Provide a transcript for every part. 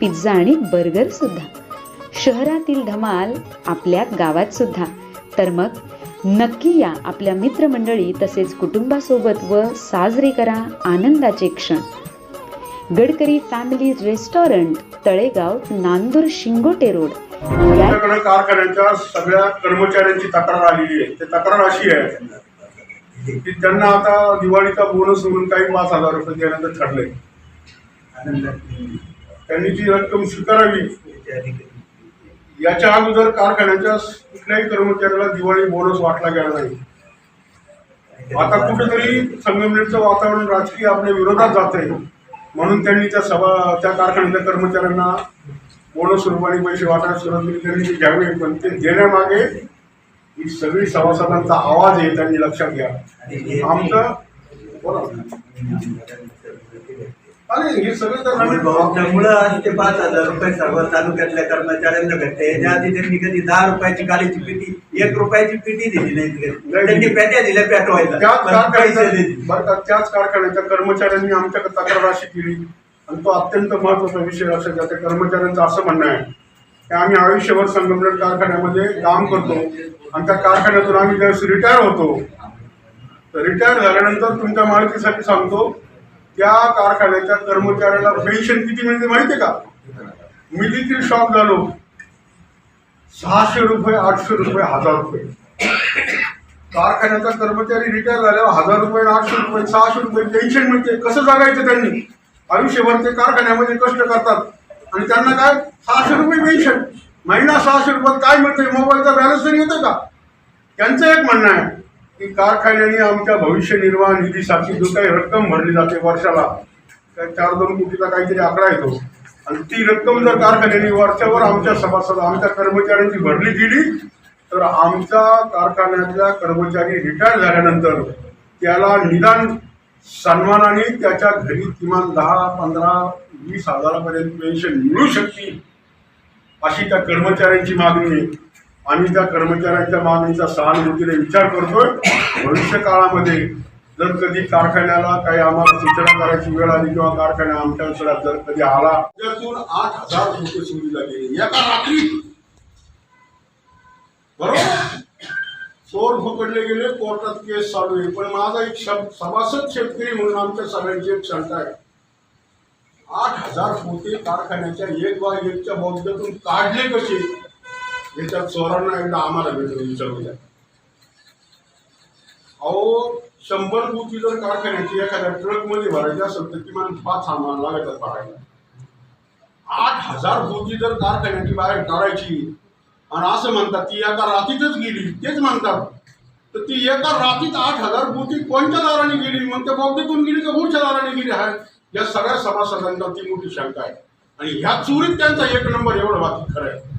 Pizza आणि burger सुद्धा. शहरातील धमाल आपल्या गावात सुद्धा. तर मग नक्की या आपल्या मित्रमंडळी तसेच कुटुंबासोबत व साजरे करा आनंदाचे क्षण. Gadkari family restaurant Talegaon Nandur Shingote road. आमच्याकडे कारखान्याच्या सगळ्या कर्मचाऱ्यांची तक्रार आलेली आहे. ते तक्रार अशी आहे की त्यांना आता दिवाळीचा बोनस म्हणून काही पाच हजार रुपये देण्याचं ठरलंय. त्यांनी ती रक्कम स्वीकारावी याच्या अगोदर कारखान्याच्या कुठल्याही कर्मचाऱ्याला दिवाळी बोनस वाटला गेला नाही. आता कुठेतरी संगमनेरचं वातावरण राजकीय आपल्या विरोधात जात आहे म्हणून त्यांनी त्या सभा त्या कारखान्याच्या कर्मचाऱ्यांना बोनस रूपाने पैसे वाटायला सुरुवात केली. त्यांनी ते घ्यावे पण ते देण्यामागे ही सगळी सभासदांचा आवाज आहे त्यांनी लक्षात घ्या. आमचं बोला अरे हे सगळं तर नवीन त्यामुळं आज ते पाच हजार रुपये सर्व तालुक्यातल्या कर्मचाऱ्यांना भेटते याच्या आधी त्यांनी कधी दहा रुपयाची कालीची पेटी एक रुपयाची पेटी दिली नाही त्यांनी पेट्या दिल्या पेटवायला. त्याच कारखान्याच्या कर्मचाऱ्यांनी आमच्याकडे तक्रार अशी केली. आणि तो अत्यंत महत्त्वाचा विषय लक्षात त्या कर्मचाऱ्यांचं असं म्हणणं आहे की आम्ही आयुष्यभर संगमनेर कारखान्यामध्ये काम करतो. आणि त्या कारखान्यातून आम्ही ज्यावेळेस रिटायर होतो तर रिटायर झाल्यानंतर तुमच्या माहितीसाठी सांगतो त्या कारखान्याच्या कर्मचाऱ्याला पेन्शन किती मिळते माहिती आहे का? मी देखील शॉक झालो. सहाशे रुपये आठशे रुपये हजार रुपये. कारखान्याचा कर्मचारी रिटायर झाल्यावर हजार रुपये आठशे रुपये सहाशे रुपये पेन्शन मिळते. कसं जगायचं त्यांनी? आयुष्यभर ते कारखान्यामध्ये कष्ट करतात. आणि त्यांना काय? सहाशे रुपये पेन्शन. महिना सहाशे रुपयात काय मिळते मोबाईलचा बॅलन्स तरी येतं का? त्यांचं एक म्हणणं आहे. की कारखान्याने आमच्या भविष्य निर्वाह निधीसाठी जो काही रक्कम भरली जाते वर्षाला त्या चार दोन कोटीचा काहीतरी आकडा येतो. आणि ती रक्कम जर कारखान्याने वर्षावर आमच्या सभासद आमच्या कर्मचाऱ्यांची भरली गेली तर आमच्या कारखान्यातल्या कर्मचारी रिटायर झाल्यानंतर त्याला निदान सन्मानाने त्याच्या घरी किमान दहा पंधरा वीस हजारापर्यंत पेन्शन मिळू शकतील अशी त्या कर्मचाऱ्यांची मागणी आहे. आम्ही त्या कर्मचाऱ्यांच्या मागणीचा सहानुभूतीने विचार करतोय भविष्य काळामध्ये जर कधी कारखान्याला काही आम्हाला सूचना करायची वेळ आली किंवा कारखाना आमच्या अंतरात जर कधी आला त्यातून आठ हजार रुपये सुविधा गेली. एका रात्री बरोबर? चोर पकडले गेले कोर्टात केस चालू आहे. पण माझा एक शब सभासद शेतकरी म्हणून आमच्या सगळ्यांची एक शंका आहे. आठ हजार पोते कारखान्याच्या एक बा एकच्या बौद्धातून काढले कसे? याच्या चोरांना एकदा आम्हाला भेटून विचारू अहो शंभर पोती जर कारखान्याची एखाद्या ट्रकमध्ये भरायची असेल तर किमान पाच सामान लागतात भरायला. आठ हजार पोती जर कारखान्याची बाहेर काढायची आणि असं म्हणतात ती एका रातीतच गेली तेच म्हणतात. तर ती एका रातीत आठ हजार पोती कोणत्या दाराने गेली? मग त्या बौद्धीतून गेली का पुढच्या दाराने गेली? आहे या सगळ्या सभासदांना ती मोठी शंका आहे. आणि ह्या चोरीत त्यांचा एक नंबर एवढं बाकी खरं आहे.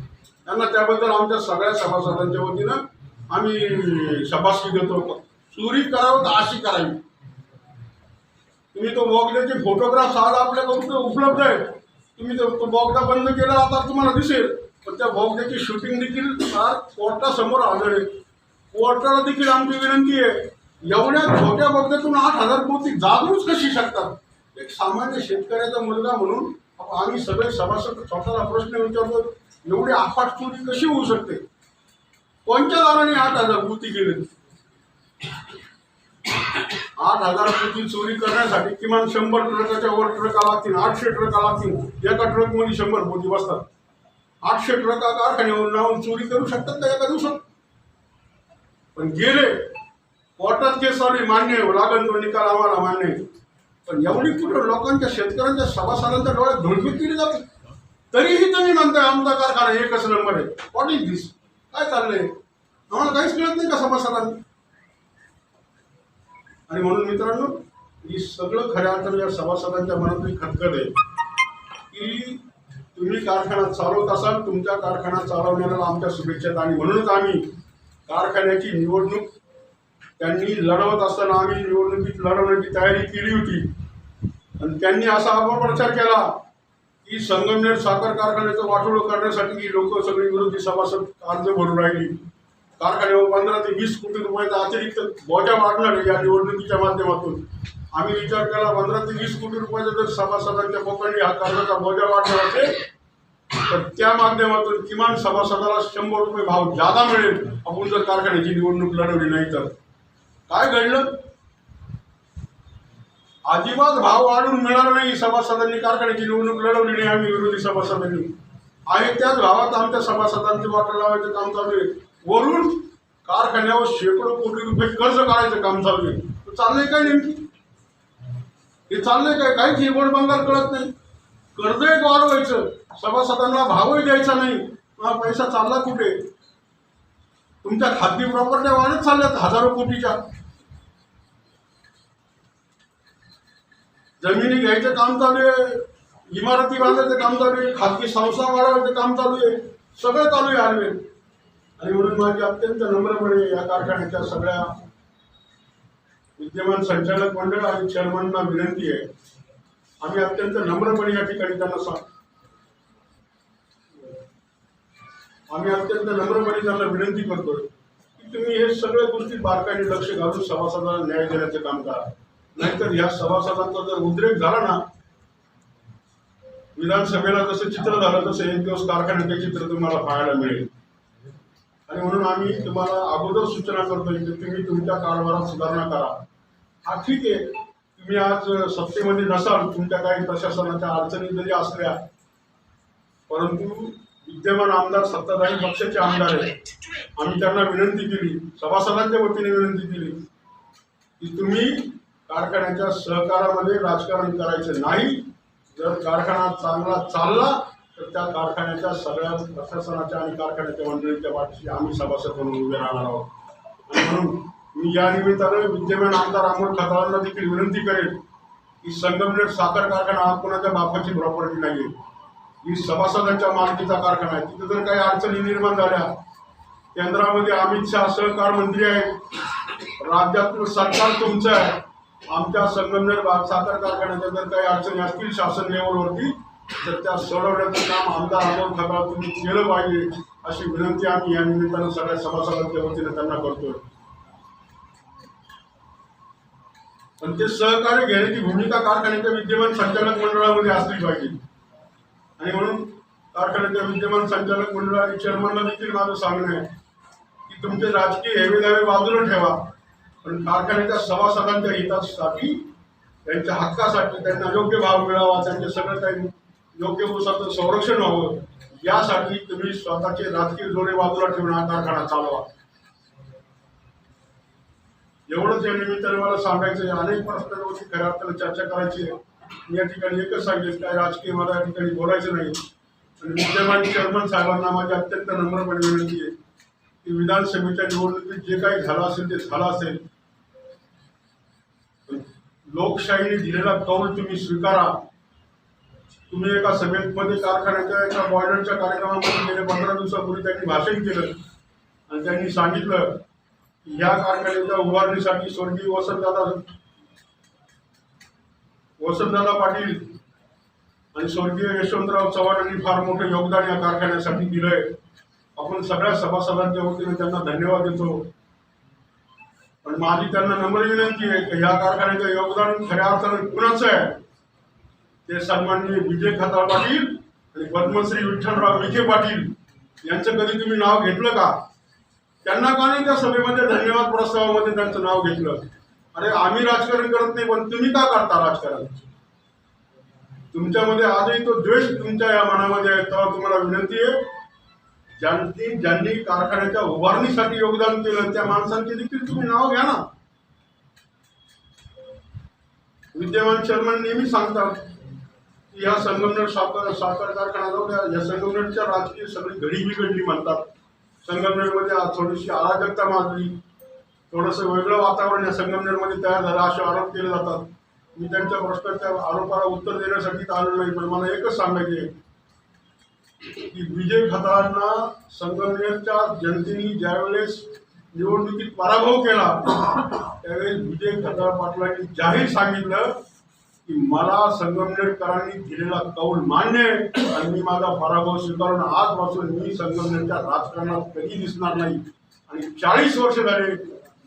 त्यांना त्याबद्दल आमच्या सगळ्या सभासदांच्या वतीनं आम्ही शबासकी देतो. चोरी करावं तर अशी करावी. तुम्ही तो बोगद्याचे फोटोग्राफ आज आपल्याकडून उपलब्ध आहे. तुम्ही तो तो बोगदा बंद केला आता तुम्हाला दिसेल. पण त्या बोगद्याची शूटिंग देखील फार कोर्टासमोर आढळेल. कोर्टाला देखील आमची विनंती आहे. एवढ्या छोट्या बोगद्यातून आठ हजार कोटी जागरूच कशी शकतात? एक सामान्य शेतकऱ्याचा मुलगा म्हणून आम्ही सगळे सभासद स्वतःला प्रश्न विचारतो. एवढी आफाट चोरी कशी होऊ शकते? कोणत्या दाराने आठ हजार कृती केली? आठ हजार कृती चोरी करण्यासाठी किमान शंभर ट्रकाच्या वर ट्रका लागतील आठशे ट्रका लागतील. एका ट्रकमध्ये शंभर पोती बसतात. आठशे ट्रका कारखान्यावर लावून चोरी करू शकतात का एका दिवसात? पण गेले. कोर्टात केस चालू मान्य लागण तो निकाल आम्हाला मान्य पण एवढी कुठं लोकांच्या शेतकऱ्यांच्या सभासदांच्या डोळ्यात धुळफीत केली जाते? तरीही तुम्ही म्हणताय आमचा कारखाना एकच नंबर आहे. व्हॉट इज दिस काय चाललंय? आम्हाला काहीच मिळत नाही का सभासदांनी आणि म्हणून मित्रांनो ही सगळं खऱ्या तर या सभासदांच्या मनातली खतखत आहे की तुम्ही कारखाना चालवत असाल तुमच्या कारखाना चालवण्याला आमच्या शुभेच्छा आणि म्हणूनच आम्ही कारखान्याची निवडणूक त्यांनी लढवत असताना आम्ही निवडणुकीत लढवण्याची तयारी केली होती. आणि त्यांनी असा अपप्रचार केला की संगमनेर साखर कारखान्याचं वाटोळं करण्यासाठी ही लोक सगळी विरोधी सभासद अर्ज भरून राहिली. कारखान्यावर पंधरा ते वीस कोटी रुपयाचा अतिरिक्त बोजा वाढणार या निवडणुकीच्या माध्यमातून. आम्ही विचार केला पंधरा ते वीस कोटी रुपयाचा जर सभासदांच्या पकडली हा कर्जाचा बोजा वाढणार असेल तर त्या माध्यमातून किमान सभासदाला शंभर रुपये भाव जादा मिळेल आपण जर कारखान्याची निवडणूक लढवली नाही तर. काय घडलं? अजिबात भाव वाढून मिळणार नाही. सभासदांनी कारखान्याची निवडणूक लढवली नाही. आम्ही विरोधी सभासदांनी. आहे त्याच भावात आमच्या सभासदांची वाटा लावायचं काम चालू आहे. वरून कारखान्यावर शेकडो कोटी रुपये कर्ज काढायचं काम चालू आहे. तर चाललंय काय नेमकी? हे चाललंय काय? काहीच हिरवड बंगाल कळत नाही. कर्ज एक वाढवायचं. सभासदांना भावही द्यायचा नाही. हा पैसा चालला कुठे? तुमच्या खाजगी प्रॉपर्ट्या वाढत चालल्यात हजारो कोटीच्या. जमिनी घ्यायचं काम चालू आहे इमारती बांधायचं काम चालू आहे खाजगी संस्था वाढवायचं काम चालू आहे सगळं चालू आहे आर्मी आणि म्हणून माझी अत्यंत नम्रपणे या कारखान्याच्या सगळ्या विद्यमान संचालक मंडळ आणि चेअरमनना विनंती आहे. आम्ही अत्यंत नम्रपणे या ठिकाणी त्यांना सांग आम्ही अत्यंत नम्रपणे त्यांना विनंती करतोय की तुम्ही हे सगळ्या गोष्टी बारकाईने लक्ष घालून सभासदांना न्याय देण्याचं काम करा. नाहीतर ह्या सभासदांचा जर उद्रेक झाला ना विधानसभेला जसं चित्र झालं तसं एक दिवस कारखान्याचे चित्र तुम्हाला पाहायला मिळेल. आणि म्हणून आम्ही तुम्हाला अगोदर सूचना करतोय की तुम्ही तुमच्या कारभारात सुधारणा करा. हा ठीक आहे. तुम्ही आज सत्तेमध्ये नसाल तुमच्या काही प्रशासनाच्या अडचणी जरी असल्या परंतु विद्यमान आमदार सत्ताधारी पक्षाचे आमदार आहेत. आम्ही त्यांना विनंती केली सभासदांच्या वतीने विनंती केली की तुम्ही कारखान्याच्या सहकारामध्ये राजकारण करायचं नाही. जर कारखाना चांगला चालला तर त्या कारखान्याच्या सगळ्या प्रशासनाच्या आणि कारखान्याच्या मंडळीच्या पाठीशी आम्ही सभासद म्हणून उभे राहणार आहोत. म्हणून मी या निमित्तानं विद्यमान आमदार अमोल खताळांना देखील विनंती करेन की संगमनेर साखर कारखाना हा कोणाच्या बापाची प्रॉपर्टी नाही ही सभासदांच्या मालकीचा कारखाना आहे. तिथे जर काही अडचणी निर्माण झाल्या केंद्रामध्ये अमित शहा सहकार मंत्री आहेत राज्यातलं सरकार तुमचं आहे आमच्या संगमनेर भाग साखर कारखान्याच्या जर काही अडचणी असतील शासन लेवलवरती तर त्या सोडवण्याचं काम आमदार अमोल खताळ तुम्ही केलं पाहिजे अशी विनंती आम्ही या निमित्तानं सगळ्या सभासदांच्या वतीने त्यांना करतोय. पण ते सहकार्य घेण्याची भूमिका कारखान्याच्या विद्यमान संचालक मंडळामध्ये असली पाहिजे. आणि म्हणून कारखान्याच्या विद्यमान संचालक मंडळ आणि चेअरमनला देखील माझं सांगणं आहे की तुमचे राजकीय हेवेदावे बाजूला ठेवा. पण कारखान्याच्या सभासदांच्या हितासाठी त्यांच्या हक्कासाठी त्यांना योग्य भाव मिळावा त्यांचे सगळं काही योग्य पुरुषाचं संरक्षण व्हावं यासाठी तुम्ही स्वतःचे राजकीय जोडे बाजूला ठेवून हा कारखाना चालवा. एवढंच या निमित्ताने मला सांगायचं अनेक प्रश्नांवरती खऱ्या अर्थानं चर्चा करायची आहे. मी या ठिकाणी एकच सांगेल काय राजकीय मला या ठिकाणी बोलायचं नाही. आणि विद्यमान चेअरमन साहेबांना माझी अत्यंत नम्रपणे विनंती आहे की विधानसभेच्या निवडणुकीत जे काही झालं असेल ते झालं असेल. लोकशाहीने दिलेला कौल तुम्ही स्वीकारा. तुम्ही एका सभेमध्ये कारखान्याच्या एका बॉयलरच्या कार्यक्रमामध्ये गेले पंधरा दिवसापूर्वी त्यांनी भाषण केलं. आणि त्यांनी सांगितलं की या कारखान्याच्या उभारणीसाठी स्वर्गीय वसंतदादा वसंतदादा पाटील आणि स्वर्गीय यशवंतराव चव्हाण यांनी फार मोठं योगदान या कारखान्यासाठी दिलंय. आपण सगळ्या सभासदांच्या वतीने त्यांना धन्यवाद देतो. पण माझी त्यांना नम्र विनंती आहे की या कारखान्याचं योगदान खऱ्या अर्थानं कुणाचं आहे. ते सन्माननीय विजय खताळ पाटील आणि पद्मश्री विठ्ठलराव विखे पाटील यांचं कधी तुम्ही नाव घेतलं का? त्यांना का नाही त्या सभेमध्ये धन्यवाद प्रस्तावामध्ये त्यांचं नाव घेतलं? अरे आम्ही राजकारण करत नाही पण तुम्ही का करता राजकारण? तुमच्यामध्ये आजही तो द्वेष तुमच्या या मनामध्ये आहे तेव्हा तुम्हाला विनंती आहे ज्यांनी ज्यांनी कारखान्याच्या उभारणीसाठी योगदान केलं त्या माणसांचे देखील तुम्ही नाव घ्या ना. विद्यमान चेअरमन नेहमी सांगतात की या संगमनेर साखर साखर कारखाना जाऊ या संगमनेरच्या राजकीय सगळी घडी बिघडली म्हणतात. संगमनेरमध्ये आज थोडीशी अराजकता माजली. थोडंसं वेगळं वातावरण या संगमनेरमध्ये तयार झालं असे आरोप केले जातात. मी त्यांच्या प्रश्नाच्या आरोपाला उत्तर देण्यासाठी तर आलो नाही पण मला एकच सांगायचे आहे. की विजय खताळांना संगमनेरच्या जनतेने ज्यावेळेस निवडणुकीत पराभव केला त्यावेळेस विजय खताळ पाटलांनी जाहीर सांगितलं की मला संगमनेरकरांनी दिलेला कौल मान्य आहे आणि मी माझा पराभव स्वीकारून आजपासून मी संगमनेरच्या राजकारणात कधी दिसणार नाही. आणि चाळीस वर्ष झाले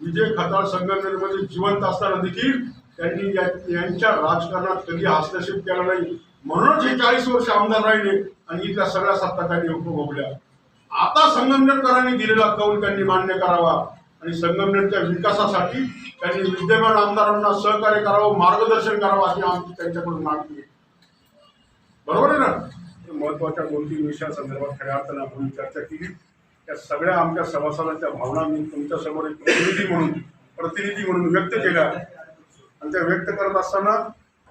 विजय खताळ संगमनेरमध्ये जिवंत असताना देखील त्यांनी यांच्या राजकारणात कधी हस्तक्षेप केला नाही. म्हणूनच हे चाळीस वर्ष आमदार राहिले आणि इथल्या सगळ्या सत्ता त्यांनी उपभोगल्या आता संगमनेरकरांनी दिलेला कौल त्यांनी मान्य करावा आणि संगमनेरच्या विकासासाठी त्यांनी विद्यमान आमदारांना सहकार्य करावं मार्गदर्शन करावं अशी आमची त्यांच्याकडून मागणी आहे. बरोबर आहे ना? महत्त्वाच्या दोन तीन विषयासंदर्भात खऱ्या अर्थानं आपण चर्चा केली. त्या सगळ्या आमच्या सभासदांच्या भावना मी तुमच्यासमोर एक प्रतिनिधी म्हणून प्रतिनिधी म्हणून व्यक्त केल्या. आणि त्या व्यक्त करत असताना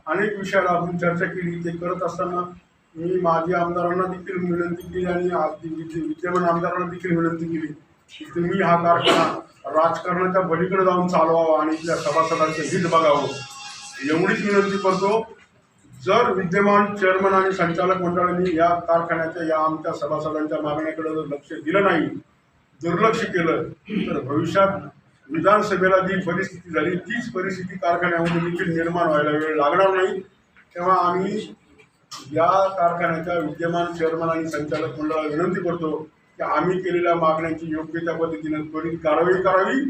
अनेक विषयाला आपण चर्चा केली ते करत असताना मी माजी आमदारांना देखील विनंती केली आणि आज विद्यमान आमदारांना देखील विनंती केली की तुम्ही हा कारखाना राजकारणाच्या बलीकडे जाऊन चालवावा आणि इथल्या सभासदांचं हित बघावं. एवढीच विनंती करतो जर विद्यमान चेअरमन आणि संचालक मंडळांनी या कारखान्याच्या या आमच्या सभासदांच्या मागण्याकडे जर लक्ष दिलं नाही दुर्लक्ष केलं तर भविष्यात विधानसभेला जी परिस्थिती झाली तीच परिस्थिती कारखान्यामध्ये देखील निर्माण व्हायला वेळ लागणार नाही. तेव्हा आम्ही या कारखान्याच्या विद्यमान चेअरमन आणि संचालक मंडळाला विनंती करतो की आम्ही केलेल्या मागण्यांची योग्य त्या पद्धतीने त्वरित कारवाई करावी.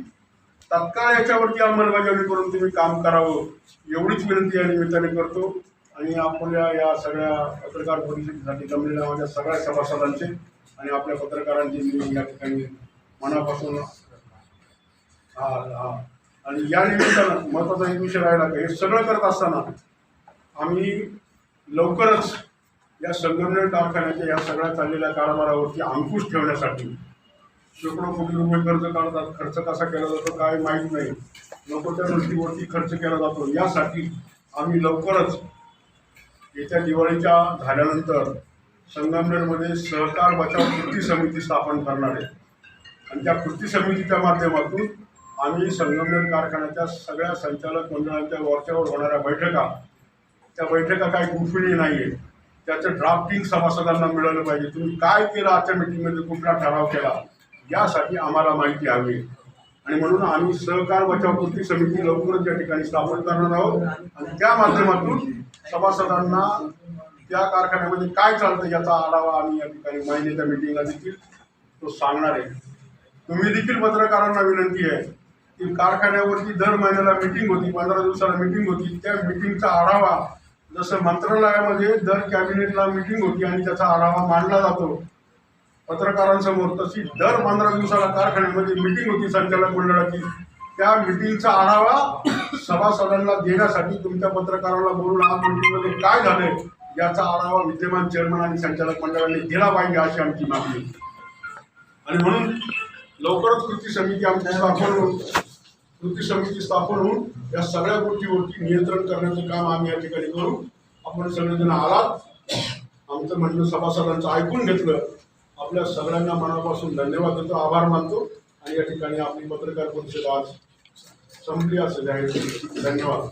तत्काळ याच्यावरती अंमलबजावणी करून तुम्ही काम करावं एवढीच विनंती या निमित्ताने करतो. आणि आपल्या या सगळ्या पत्रकार परिषदेसाठी जमलेल्या माझ्या सगळ्या सभासदांचे आणि आपल्या पत्रकारांचे मी या ठिकाणी मनापासून आणि या निमित्तानं महत्त्वाचा एक विषय राहिला का हे सगळं करत असताना आम्ही लवकरच या संगमनेर कारखान्याच्या या सगळ्या चाललेल्या कारभारावरती अंकुश ठेवण्यासाठी शेकडो कोटी रुपये कर्ज काढतात खर्च कसा केला जातो काय माहीत नाही. नको त्या गोष्टीवरती खर्च केला जातो. यासाठी आम्ही लवकरच येत्या दिवाळीच्या झाल्यानंतर संगमनेरमध्ये सहकार बचाव कृती समिती स्थापन करणार आहे. आणि त्या कृती समितीच्या माध्यमातून आम्ही संगमनेर कारखान्याच्या सगळ्या संचालक मंडळांच्या वरच्यावर होणाऱ्या बैठका त्या बैठका काही गुफिणी नाही आहे त्याचं ड्राफ्टिंग सभासदांना मिळालं पाहिजे. तुम्ही काय केलं आजच्या मिटिंगमध्ये कुठला ठराव केला? यासाठी आम्हाला माहिती हवी. आहे. आणि म्हणून आम्ही सहकार बचाव कृती समिती लवकरच या ठिकाणी स्थापन करणार आहोत. आणि त्या माध्यमातून सभासदांना त्या कारखान्यामध्ये काय चालतं याचा आढावा आम्ही या ठिकाणी महिन्याच्या मिटिंगला देखील तो सांगणार आहे. तुम्ही देखील पत्रकारांना विनंती आहे. की कारखान्यावरती दर महिन्याला मिटिंग होती पंधरा दिवसाला मिटिंग होती. त्या मिटिंगचा आढावा जसं मंत्रालयामध्ये दर कॅबिनेटला मिटिंग होती आणि त्याचा आढावा मांडला जातो. पत्रकारांसमोर तशी दर पंधरा दिवसाला कारखान्यामध्ये मिटिंग होती संचालक मंडळाची त्या मिटिंगचा आढावा सभासदांना देण्यासाठी तुमच्या पत्रकारांना बोलून आज मिटिंगमध्ये काय झालंय याचा आढावा विद्यमान चेअरमन आणि संचालक मंडळाने दिला पाहिजे अशी आमची मागणी. आणि म्हणून लवकरच कृती समिती आमच्या स्थापन कृती समिती स्थापन होऊन या सगळ्या गोष्टीवरती नियंत्रण करण्याचं काम आम्ही या ठिकाणी करू. आपण सगळेजण आलात. आमचं म्हणणं सभासदांचं ऐकून घेतलं. आपल्या सगळ्यांना मनापासून धन्यवाद देतो आभार मानतो आणि या ठिकाणी आपली पत्रकार परिषद आज संपली असं जाहीर धन्यवाद.